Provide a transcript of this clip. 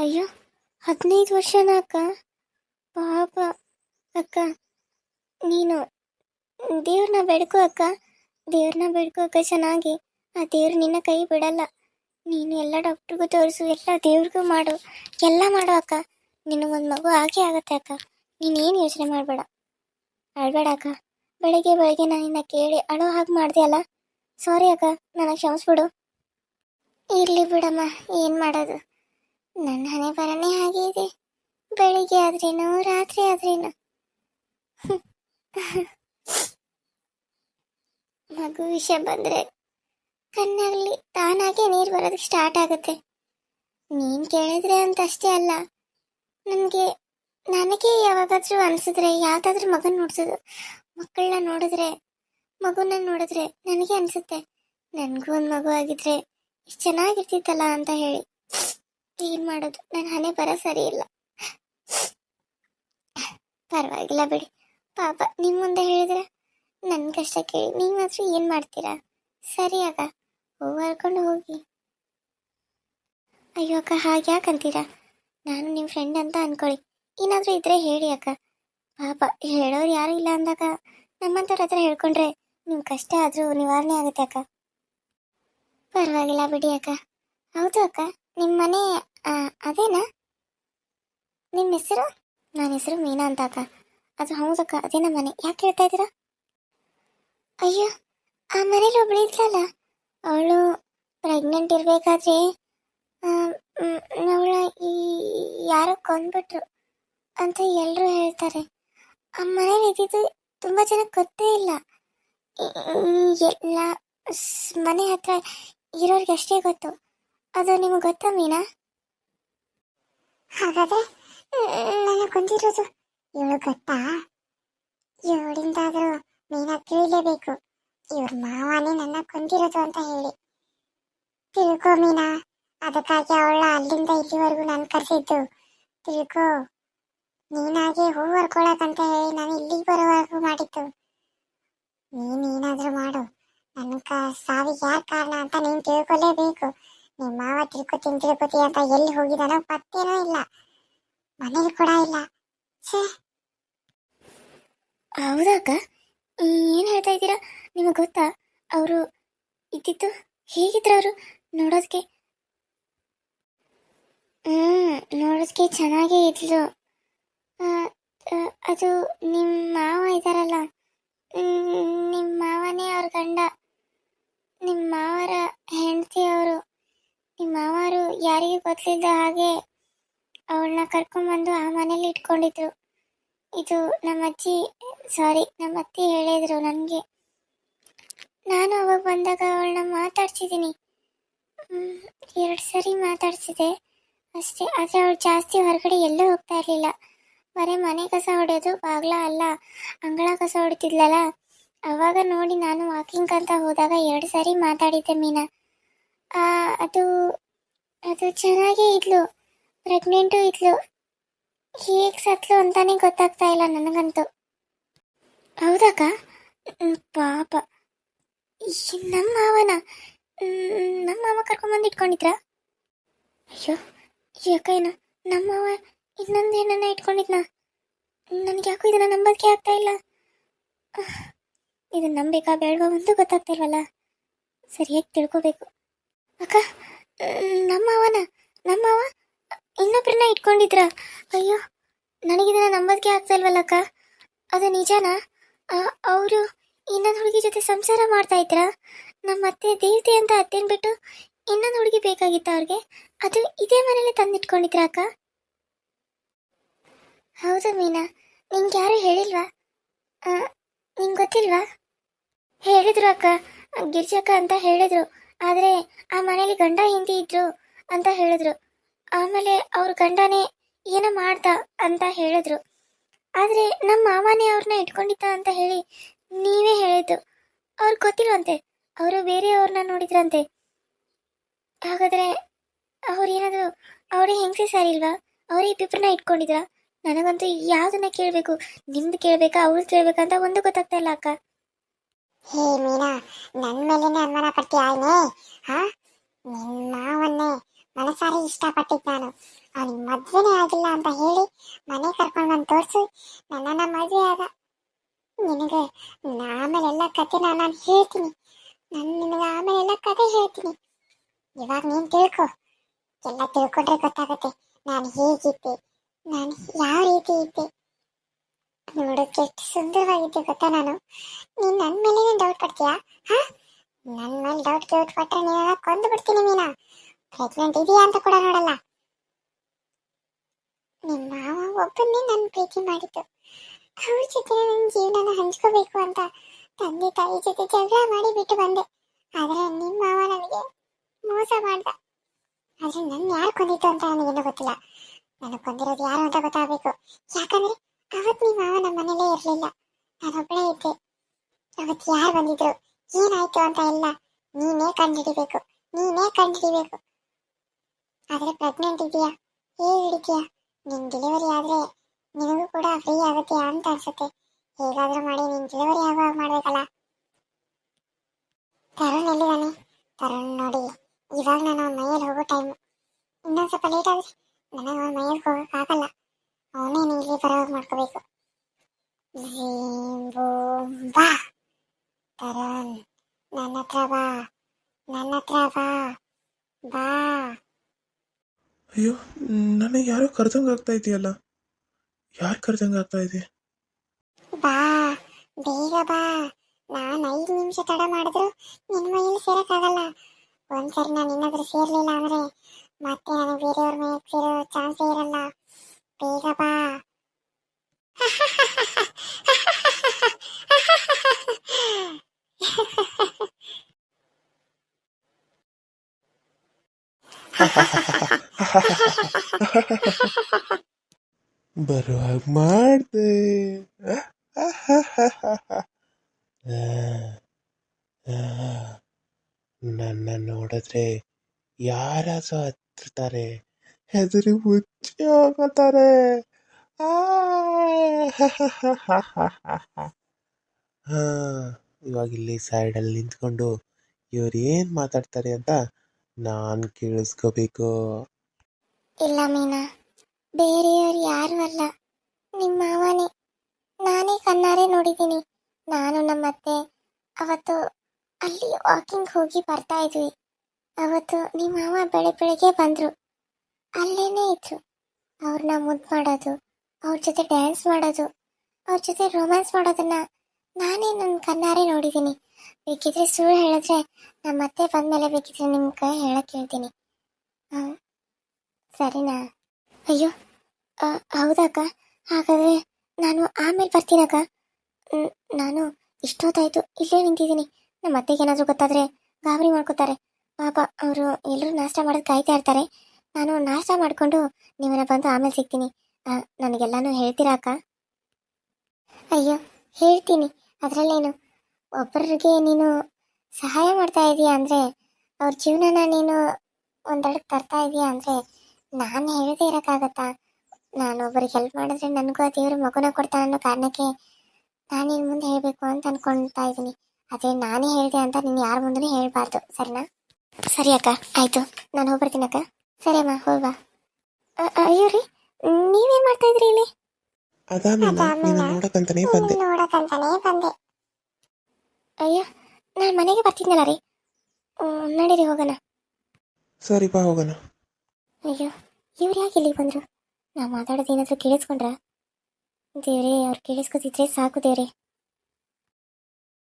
ಅಯ್ಯೋ, ಹದಿನೈದು ವರ್ಷನ ಅಕ್ಕ? ಪಾಪ ಅಕ್ಕ, ನೀನು ದೇವ್ರನ್ನ ಬೇಡ್ಕೋ ಅಕ್ಕ. ದೇವ್ರನ್ನ ಬೇಡ್ಕೋ ಅಕ್ಕ ಚೆನ್ನಾಗಿ. ಆ ದೇವ್ರು ನಿನ್ನ ಕೈ ಬಿಡಲ್ಲ. ನೀನು ಎಲ್ಲ ಡಾಕ್ಟ್ರಿಗೂ ತೋರಿಸು, ಎಲ್ಲ ದೇವ್ರಿಗೂ ಮಾಡು. ಎಲ್ಲ ಮಾಡು ಅಕ್ಕ. ನಿನಗೊಂದು ಮಗು ಆಗೇ ಆಗತ್ತೆ ಅಕ್ಕ. ನೀನೇನು ಯೋಚನೆ ಮಾಡಬೇಡ? ಅಳ್ಬೇಡ ಅಕ್ಕ. ಬೆಳಗ್ಗೆ ಬೆಳಗ್ಗೆ ನಾನಿನ್ನ ಕೇಳಿ ಅಳೋ ಹಾಗೆ ಮಾಡಿದೆ ಅಲ್ಲ? ಸಾರಿ ಅಕ್ಕ, ನನಗೆ ಕ್ಷಮಿಸ್ಬಿಡು. ಇರಲಿ ಬಿಡಮ್ಮ, ಏನು ಮಾಡೋದು? ನನ್ನ ಹಣೆ ಬರನೇ ಹಾಗೆ ಇದೆ. ಬೆಳಿಗ್ಗೆ ಆದ್ರೇನು, ರಾತ್ರಿ ಆದ್ರೇನು. ಮಗು ವಿಷಯ ಬಂದ್ರೆ ಕಣ್ಣಲ್ಲಿ ತಾನಾಗೆ ನೀರು ಬರೋದಕ್ಕೆ ಸ್ಟಾರ್ಟ್ ಆಗುತ್ತೆ. ನೀನ್ ಕೇಳಿದ್ರೆ ಅಂತ ಅಷ್ಟೇ ಅಲ್ಲ. ನನಗೆ ನನಗೆ ಯಾವಾಗಾದ್ರೂ ಅನ್ಸಿದ್ರೆ, ಯಾವ್ದಾದ್ರೂ ಮಗನ್ ನೋಡ್ಸೋದು ಮಕ್ಕಳನ್ನ ನೋಡಿದ್ರೆ, ಮಗುನ ನೋಡಿದ್ರೆ ನನಗೆ ಅನ್ಸುತ್ತೆ. ನನಗೂ ಒಂದು ಮಗು ಆಗಿದ್ರೆ ಎಷ್ಟು ಚೆನ್ನಾಗಿರ್ತಿತ್ತಲ್ಲ ಅಂತ ಹೇಳಿ. ಏನ್ ಮಾಡೋದು? ನನ್ನ ಹಣೆ ಬರ ಸರಿ ಇಲ್ಲ. ಪರವಾಗಿಲ್ಲ ಬಿಡಿ. ಪಾಪ ನಿಮ್ಮ ಮುಂದೆ ಹೇಳಿದ್ರೆ ನನ್ನ ಕಷ್ಟ ಕೇಳಿ. ನೀವು ಮಾತ್ರ ಏನು ಮಾಡ್ತೀರಾ? ಸರಿ ಅಕ್ಕ. ಹೂವು ಹರ್ಕೊಂಡು ಹೋಗಿ. ಅಯ್ಯೋ ಅಕ್ಕ ಹಾಗೆ ಯಾಕಂತೀರಾ ನಾನು ನಿಮ್ಮ ಫ್ರೆಂಡ್ ಅಂತ ಅನ್ಕೊಳ್ಳಿ. ಏನಾದರೂ ಇದ್ರೆ ಹೇಳಿ ಅಕ್ಕ. ಪಾಪ, ಹೇಳೋರು ಯಾರು ಇಲ್ಲ ಅಂದಾಗ ನಮ್ಮಂಥವ್ರ ಹತ್ರ ಹೇಳ್ಕೊಂಡ್ರೆ ನಿಮ್ಮ ಕಷ್ಟ ಆದರೂ ನಿವಾರಣೆ ಆಗುತ್ತೆ ಅಕ್ಕ. ಪರವಾಗಿಲ್ಲ ಬಿಡಿ ಅಕ್ಕ. ಹೌದು ಅಕ್ಕ. ನಿಮ್ಮ ಮನೆ ಅದೇನಾ? ನಿಮ್ಮ ಹೆಸರು? ನನ್ನ ಹೆಸರು ಮೀನಾ ಅಂತ ಅಕ್ಕ ಅದು ಹೌದಕ್ಕ, ಅದೇ ನಮ್ಮ ಮನೆ. ಯಾಕೆ ಹೇಳ್ತಾ ಇದ್ದೀರಾ? ಅಯ್ಯೋ, ಆ ಮನೇಲಿ ಒಬ್ಳು ಇದ್ಲಲ್ಲ? ಅವಳು ಪ್ರೆಗ್ನೆಂಟ್ ಇರಬೇಕಾದ್ರೆ ಅವಳ ಈ, ಯಾರೋ ಕೊಂದ್ಬಿಟ್ರು ಅಂತ ಎಲ್ಲರೂ ಹೇಳ್ತಾರೆ. ಆ ಮನೇಲಿ ಇದ್ದಿದ್ದು ತುಂಬ ಜನಕ್ಕೆ ಗೊತ್ತೇ ಇಲ್ಲ. ಎಲ್ಲ ಮನೆ ಹತ್ರ ಇರೋರಿಗೆ ಅಷ್ಟೇ ಗೊತ್ತು. ಅದು ನಿಮಗೆ ಗೊತ್ತಾ ಮೀನಾ? ಹಾಗಾದ್ರೆ ನನಗೆ ಕೊಂದಿರೋದು ಇವಳು ಗೊತ್ತಾ? ಇವಳಿಂದಾದರೂ ಮೀನಾ ತಿಳಿಲೇಬೇಕು. ಇವ್ರ ಮಾವನೇ ನನ್ನ ಕೊಂದಿರೋದು ಅಂತ ಹೇಳಿ. ತಿಳ್ಕೊ ಮೀನಾ, ಅದಕ್ಕಾಗಿ ಅವಳ ಅಲ್ಲಿಂದ ಇಲ್ಲಿವರೆಗೂ ನಾನು ಕರೆಸಿದ್ದು ತಿಳ್ಕೊ. ನೀನಾಗೆ ಹೂ ಹರ್ಕೊಳಕಂತ ಹೇಳಿ ನಾನು ಇಲ್ಲಿಗೆ ಬರೋವರೆಗೂ ಮಾಡಿತ್ತು ನೀನ್ ಏನಾದ್ರೂ ಮಾಡು. ನನ್ನ ಸಾವಿಗೆ ಯಾರು ಕಾರಣ ಅಂತ ನೀನು ತಿಳ್ಕೊಲೇಬೇಕು. ನಿಮ್ಮ ಮಾವ ತಿಳ್ಕೊತೀನಿ ತಿಳ್ಕೊತಿ ಅಂತ ಎಲ್ಲಿ ಹೋಗಿದಾನೋ ಪತ್ತೇನೂ ಇಲ್ಲ. ಮನೇಲಿ ಕೂಡ ಇಲ್ಲ. ಛೇ. ಅಕ್ಕ? ಏನು ಹೇಳ್ತಾ ಇದ್ದೀರಾ? ನಿಮಗೆ ಗೊತ್ತಾ? ಅವರು ಇದ್ದಿದ್ದು ಹೇಗಿದ್ರು ಅವರು ನೋಡೋದಕ್ಕೆ ಹ್ಮ್ ನೋಡೋದಕ್ಕೆ ಚೆನ್ನಾಗೇ ಇದ್ಲು. ಅದು ನಿಮ್ಮ ಮಾವ ಇದಾರಲ್ಲ ನಿಮ್ಮ ಮಾವನೇ ಅವ್ರ ಗಂಡ ನಿಮ್ಮ ಮಾವರ ಹೆಂಡತಿ ಅವರು ನಿಮ್ಮ ಮಾವರು ಯಾರಿಗೂ ಗೊತ್ತಿಲ್ಲದ ಹಾಗೆ ಅವಳನ್ನ ಕರ್ಕೊಂಡ್ಬಂದು ಆ ಮನೇಲಿ ಇಟ್ಕೊಂಡಿದ್ರು. ಇದು ನಮ್ಮ ಅಜ್ಜಿ ಸಾರಿ ನಮ್ಮ ಅತ್ತೆ ಹೇಳಿದ್ರು ನನಗೆ. ನಾನು ಅವಾಗ ಬಂದಾಗ ಅವಳನ್ನ ಮಾತಾಡ್ಸಿದ್ದೀನಿ ಎರಡು ಸರಿ ಮಾತಾಡ್ಸಿದೆ. ಅಷ್ಟೇ, ಆದರೆ ಅವಳು ಜಾಸ್ತಿ ಹೊರಗಡೆ ಎಲ್ಲೂ ಹೋಗ್ತಾ ಇರಲಿಲ್ಲ. ಬರೀ ಮನೆ ಕಸ ಹೊಡೆಯೋದು ಬಾಗ್ಲ ಅಲ್ಲ, ಅಂಗಳ ಕಸ ಹೊಡಿತಿದ್ಲಲ್ಲ. ಅವಾಗ ನೋಡಿ ನಾನು ವಾಕಿಂಗ್ ಅಂತ ಹೋದಾಗ ಎರಡು ಸಾರಿ ಮಾತಾಡಿದ್ದೆ ಮೀನಾ. ಅದು ಅದು ಚೆನ್ನಾಗೇ ಇದ್ಲು. ಪ್ರೆಗ್ನೆಂಟು ಇದ್ಲು. ಹೇಗೆ ಸತ್ಲು ಅಂತಾನೆ ಗೊತ್ತಾಗ್ತಾ ಇಲ್ಲ ನನಗಂತೂ. ಹೌದಕ್ಕ? ಪಾಪ. ನಮ್ಮ ಮಾವನ ನಮ್ಮ ಮಾವ ಕರ್ಕೊಂಬಂದು ಇಟ್ಕೊಂಡಿದ್ರಾ? ಅಯ್ಯೋ ಯಾಕ ಏನು, ನಮ್ಮ ಮಾವ ಇನ್ನೊಂದು ಏನನ್ನ ಇಟ್ಕೊಂಡಿದ್ನ? ನನಗೆ ಯಾಕೋ ಇದನ್ನ ನಂಬೋದಕ್ಕೆ ಆಗ್ತಾ ಇಲ್ಲ. ಇದನ್ನ ನಂಬೇಕಾ ಬೇಡವಾ ಒಂದು ಗೊತ್ತಾಗ್ತಾ ಇಲ್ವಲ್ಲ? ಸರಿಯಾಗಿ ತಿಳ್ಕೋಬೇಕು. ಅಕ್ಕ ಹ್ಮ್, ನಮ್ಮ ಮಾವನ ನಮ್ಮ ಮಾವ ಇನ್ನೊಬ್ರನ್ನ ಇಟ್ಕೊಂಡಿದ್ರ. ಅಯ್ಯೋ ನನಗಿದನ್ನ ನಂಬೋದಕ್ಕೆ ಆಗ್ತಾ ಇಲ್ವಲ್ಲಕ್ಕ ಅದು ನಿಜನಾ? ಅವರು ಇನ್ನೊಂದು ಹುಡುಗಿ ಜೊತೆ ಸಂಸಾರ ಮಾಡ್ತಾ ಇದ್ರ? ನಮ್ಮ ಅತ್ತೆ ದೇವತೆ ಅಂತ ಅತ್ತೇನ್ ಬಿಟ್ಟು ಇನ್ನೊಂದು ಹುಡುಗಿ ಬೇಕಾಗಿತ್ತ ಅವ್ರಿಗೆ? ಅದು ಇದೇ ಮನೇಲಿ ತಂದಿಟ್ಕೊಂಡಿದ್ರ ಅಕ್ಕ? ಹೌದು ಮೀನಾ ನಿಂಗೆ ಯಾರು ಹೇಳಿಲ್ವಾ? ನಿಂಗ್ ಗೊತ್ತಿಲ್ವಾ? ಹೇಳಿದ್ರು ಅಕ್ಕ ಗಿರ್ಜಕ್ಕ ಅಂತ ಹೇಳಿದ್ರು. ಆದರೆ ಆ ಮನೇಲಿ ಗಂಡ ಹಿಂದಿ ಇದ್ರು ಅಂತ ಹೇಳಿದ್ರು. ಆಮೇಲೆ ಅವ್ರ ಗಂಡನೇ ಏನೋ ಮಾಡ್ದ ಅಂತ ಹೇಳಿದ್ರು. ಆದರೆ ನಮ್ಮ ಮಾವನೇ ಅವ್ರನ್ನ ಇಟ್ಕೊಂಡಿದ್ದ ಅಂತ ಹೇಳಿ ನೀವೇ ಹೇಳಿದ್ದು. ಅವ್ರಿಗೆ ಗೊತ್ತಿಲ್ವಂತೆ, ಅವರು ಬೇರೆಯವ್ರನ್ನ ನೋಡಿದ್ರಂತೆ. ಹಾಗಾದ್ರೆ ಅವ್ರು ಏನಾದ್ರು ಅವರೇ ಹೆಂಗಸೆ ಸರಿ ಇಲ್ವಾ ಅವರೇ ಇಬ್ಬಿಬ್ಬರನ್ನ ಇಟ್ಕೊಂಡಿದ್ರ? ನನಗಂತೂ ಯಾವ್ದನ್ನ ಕೇಳಬೇಕು, ನಿಮ್ದು ಕೇಳಬೇಕಾ ಅವ್ರದ್ದು ಕೇಳಬೇಕಾ ಒಂದು ಗೊತ್ತಾಗ್ತಾ ಇಲ್ಲ ಅಕ್ಕ. ಹೇ ಮೀನಾ ನನ್ನ ಮೇಲೇನೆ ಅನುಮಾನ ಪಡ್ತೀಯ ಆಯ್ನೆ ಹಾ? ನಿನ್ ಮಾವನ್ನೇ ಮನಸಾರಿ ಇಷ್ಟಪಟ್ಟಿದ್ ನಾನು. ಅವನಿಗೆ ಮದ್ವೆನೇ ಆಗಿಲ್ಲ ಅಂತ ಹೇಳಿ ಮನೆ ಕರ್ಕೊಂಡು ಬಂದು ತೋರಿಸು. ನನ್ನನ್ನ ಮದುವೆ ಆದ. ನಿನಗೆ ಆಮೇಲೆ ಎಲ್ಲ ಕತೆನ ನಾನು ಹೇಳ್ತೀನಿ. ನಾನು ನಿನಗೆ ಆಮೇಲೆ ಎಲ್ಲ ಕತೆ ಹೇಳ್ತೀನಿ. ಇವಾಗ ನೀನು ತಿಳ್ಕೊ. ಎಲ್ಲ ತಿಳ್ಕೊಂಡ್ರೆ ಗೊತ್ತಾಗುತ್ತೆ. ನಾನು ಹೇಗಿದ್ದೆ? ನಾನು ಯಾವ ರೀತಿ ಇದ್ದೆ? ನೋಡೋಕೆ ಎಷ್ಟು ಸುಂದರವಾಗಿದ್ದೆ ಗೊತ್ತಾ ನಾನು? ನೀನ್ ನನ್ನ ಮೇಲೇನೆ ಡೌಟ್ ಪಡ್ತೀಯಾ? ಹಾ? ನನ್ನ ಮೇಲೆ ಡೌಟ್ ಡೌಟ್ ಪಟ್ರೆ ನೀನ ಕೊಂದು ಬಿಡ್ತೀನಿ ಮೀನಾ. ಪ್ರೆಗ್ನೆಂಟ್ ಇದೆಯಾ ಅಂತ ಕೂಡ ನೋಡಲ್ಲ. ನಿಮ್ಮ ಮಾವ ಒಬ್ಬನ್ನೇ ನನ್ನ ಪ್ರೀತಿ ಮಾಡಿದ್ದು. ಅವ್ರ ಜೊತೆ ನನ್ನ ಜೀವನನ ಹಂಚ್ಕೋಬೇಕು ಅಂತ ತಂದೆ ತಾಯಿ ಜೊತೆ ಜಗಳ ಮಾಡಿ ಬಿಟ್ಟು ಬಂದೆ. ಆದ್ರೆ ನಿಮ್ಮ ಮಾವ ನನಗೆ ಮೋಸ ಮಾಡ್ದ. ಆದ್ರೆ ನನ್ನ ಯಾರು ಕೊಂದಿತ್ತು ಅಂತ ನನಗೇನು ಗೊತ್ತಿಲ್ಲ. ನನಗೆ ಕೊಂದಿರೋದು ಯಾರು ಅಂತ ಗೊತ್ತಾಗಬೇಕು. ಯಾಕಂದ್ರೆ ಅವತ್ ನಿಮ್ಮ ಮಾವ ನಮ್ಮ ಮನೇಲೇ ಇರಲಿಲ್ಲ. ನಾನೊಬ್ಬಳೇ ಇದ್ದೆ. ಅವತ್ತು ಯಾರು ಬಂದಿದ್ರು? ಏನಾಯ್ತು ಅಂತ ಎಲ್ಲ ನೀನೇ ಕಂಡುಹಿಡಿಬೇಕು. ನೀನೇ ಕಂಡುಹಿಡಿಬೇಕು. ಆದ್ರೆ ಪ್ರೆಗ್ನೆಂಟ್ ಇದೆಯಾ ಹೇಗೆ ಹಿಡಿತೀಯಾ? ನಿನ್ ಡೆಲಿವರಿ ಆದ್ರೆ ನಿನಗೂ ಕೂಡ ಫ್ರೀ ಆಗುತ್ತೆ ಅಂತ ಅನ್ಸುತ್ತೆ. ಹೇಗಾದ್ರೂ ಮಾಡಿ ನಿನ್ ಡೆಲಿವರಿ ಆಗುವಾಗ ಮಾಡ್ಬೇಕಲ್ಲ? ತರುಣ್ ಎಲ್ಲಿದ್ದಾನೆ? ತರುಣ್ ನೋಡಿ. ಇವಾಗ ನಾನು ಅವ್ನ ಮೈಯಲ್ಲಿ ಹೋಗೋ ಟೈಮ್ ಇನ್ನೊಂದ್ ಸ್ವಲ್ಪ ಲೇಟ್ ಆದ್ರೆ ನನಗೆ ಅವ್ನ ಮೈಯಲ್ಲಿ ಹೋಗಕ್ಕಾಗಲ್ಲ ಬರೋವಾಗ ಮಾಡ್ಕೋಬೇಕು. ಬಾ. ತರನ್ ನನ್ನ ಹತ್ರ ಬಾ. ನನ್ನ ಹತ್ರ ಬಾ. ಬಾ. ಅಯ್ಯೋ ನನಗೆ ಯಾರೋ ಕರ್ದಂಗೆ ಆಗ್ತಾ ಇದೆಯಲ್ಲ? ಯಾರು ಕರ್ದಂಗೆ ಆಗ್ತಾ ಇದೆ? ಬಾ. ಬೇಗ ಬಾ. ನಾನು ಐದು ನಿಮಿಷ ತಡ ಮಾಡಿದ್ರು ನಿನ್ನ ಮೈಯಲ್ಲಿ ಸೇರಕ್ಕಾಗಲ್ಲ. ಒಂದ್ಸರಿ ನಾನು ಇನ್ನೊಬ್ರು ಸೇರ್ಲಿಲ್ಲ ಅಂದ್ರೆ ಮತ್ತೆ ನನಗೆ ಬೇರೆಯವ್ರ ಮೈಗೆ ಸೇರೋ ಚಾನ್ಸೇ ಇರಲ್ಲ. ಬೇಗ ಬಾ. ಬರುವಾಗ ಮಾಡ್ದೆ. ನನ್ನ ನೋಡಿದ್ರೆ ಯಾರಾದ್ರೂ ಹತ್ತಿರ್ತಾರೆ ಹೆದರಿ ಮುಚ್ಚಿ ಹೋಗತಾರೆ ಇವಾಗ ಇಲ್ಲಿ ಸೈಡಲ್ಲಿ ನಿಂತ್ಕೊಂಡು ಇವ್ರು ಏನು ಮಾತಾಡ್ತಾರೆ ಅಂತ ನಾನು ಕೇಳಿಸ್ಕೋಬೇಕು. ಇಲ್ಲ ಮೀನಾ ಬೇರೆಯವ್ರು ಯಾರು ಅಲ್ಲ. ನಿಮ್ಮ ಮಾವನೇ ನಾನೇ ಕಣ್ಣಾರೆ ನೋಡಿದ್ದೀನಿ. ನಾನು ನಮ್ಮ ಅತ್ತೆ ಅವತ್ತು ಅಲ್ಲಿ ವಾಕಿಂಗ್ ಹೋಗಿ ಬರ್ತಾ ಇದ್ವಿ. ಅವತ್ತು ನಿಮ್ಮ ಮಾವ ಬೆಳೆ ಬೆಳಗ್ಗೆ ಬಂದರು. ಅಲ್ಲೇನೇ ಇದ್ರು. ಅವ್ರನ್ನ ಮುದ್ದು ಮಾಡೋದು ಅವ್ರ ಜೊತೆ ಡ್ಯಾನ್ಸ್ ಮಾಡೋದು, ಅವ್ರ ಜೊತೆ ರೊಮ್ಯಾನ್ಸ್ ಮಾಡೋದನ್ನ ನಾನೇ ನನ್ನ ಕಣ್ಣಾರೆ ನೋಡಿದ್ದೀನಿ ಬೇಕಿದ್ರೆ ಸುಳ್ಳು ಹೇಳಿದ್ರೆ ನಮ್ಮ ಅತ್ತೆ ಬಂದಮೇಲೆ ಬೇಕಿದ್ರೆ ನಿಮ್ಮ ಕೈ ಹೇಳಕ್ಕೆ ಹೇಳ್ತೀನಿ. ಸರಿನಾ? ಅಯ್ಯೋ ಹೌದಕ್ಕ ಹಾಗಾದ್ರೆ ನಾನು ಆಮೇಲೆ ಬರ್ತೀನಕ್ಕ ನಾನು ಇಷ್ಟೊತ್ತಾಯ್ತು ಇಲ್ಲೇ ನಿಂತಿದ್ದೀನಿ. ನಮ್ಮ ಅತ್ತೆಗೆ ಏನಾದರೂ ಗೊತ್ತಾದ್ರೆ ಗಾಬರಿ ಮಾಡ್ಕೋತಾರೆ. ಪಾಪ ಅವರು ಎಲ್ಲರೂ ನಾಷ್ಟ ಮಾಡೋದು ಕಾಯ್ತಾ ಇರ್ತಾರೆ. ನಾನು ನಾಷ್ಟ ಮಾಡಿಕೊಂಡು ನಿಮ್ಮನ್ನ ಬಂದು ಆಮೇಲೆ ಸಿಗ್ತೀನಿ. ನನಗೆಲ್ಲಾನು ಹೇಳ್ತೀರಾ ಅಕ್ಕ? ಅಯ್ಯೋ, ಹೇಳ್ತೀನಿ. ಅದರಲ್ಲೇನು? ಒಬ್ಬರಿಗೆ ನೀನು ಸಹಾಯ ಮಾಡ್ತಾ ಇದೀಯ ಅಂದರೆ, ಅವ್ರ ಜೀವನನ ನೀನು ಒಂದೆರಡು ತರ್ತಾ ಇದೀಯ ಅಂದರೆ, ನಾನು ಹೇಳದೇ ಇರೋಕ್ಕಾಗತ್ತಾ? ನಾನು ಒಬ್ಬರಿಗೆ ಹೆಲ್ಪ್ ಮಾಡಿದ್ರೆ ನನಗೂ ಆ ದೇವರು ಮಗುನ ಕೊಡ್ತಾನೆ ಅನ್ನೋ ಕಾರಣಕ್ಕೆ ನಾನು ನಿನ್ನ ಮುಂದೆ ಹೇಳಬೇಕು ಅಂತ ಅನ್ಕೊಳ್ತಾ ಇದ್ದೀನಿ ಅದೇ ನಾನೇ ಹೇಳಿದೆ ಅಂತ ನೀನು ಯಾರ ಮುಂದೆ ಹೇಳಬಾರ್ದು, ಸರಿನಾ? ಸರಿ ಅಕ್ಕ, ಆಯಿತು. ನಾನು ಹೋಗ್ಬರ್ತೀನಕ್ಕ ಸರಿ ಅಮ್ಮ ಹೋಗ್ಬಾ ಅಯ್ಯೋ ರೀ ನೀವೇನು ಮಾಡ್ತಾ ಇದ್ರಿ ಇಲ್ಲಿ? ಅದಾ ಮೀನಾ ನಿನ್ನ ನೋಡಕ್ಕಂತಾನೆ ಬಂದೆ. ಬಂದೆ. ಅಯ್ಯೋ ನಾನು ಮನೆಗೆ ಬರ್ತಿದ್ನಲ್ಲ ರೀ. ನಡೀರಿ ಹೋಗೋಣ. ಸರಿ ಬಾ ಹೋಗೋಣ. ಅಯ್ಯೋ ಇವ್ರು ಯಾಕೆ ಇಲ್ಲಿಗೆ ಬಂದರು? ನಾ ಮಾತಾಡೋದು ಏನಾದ್ರೂ ಕೇಳಿಸ್ಕೊಂಡ್ರ? ದೇವ್ರೇ ಅವ್ರು ಕೇಳಿಸ್ಕೊತಿದ್ರೆ ಸಾಕು ದೇವ್ರೆ.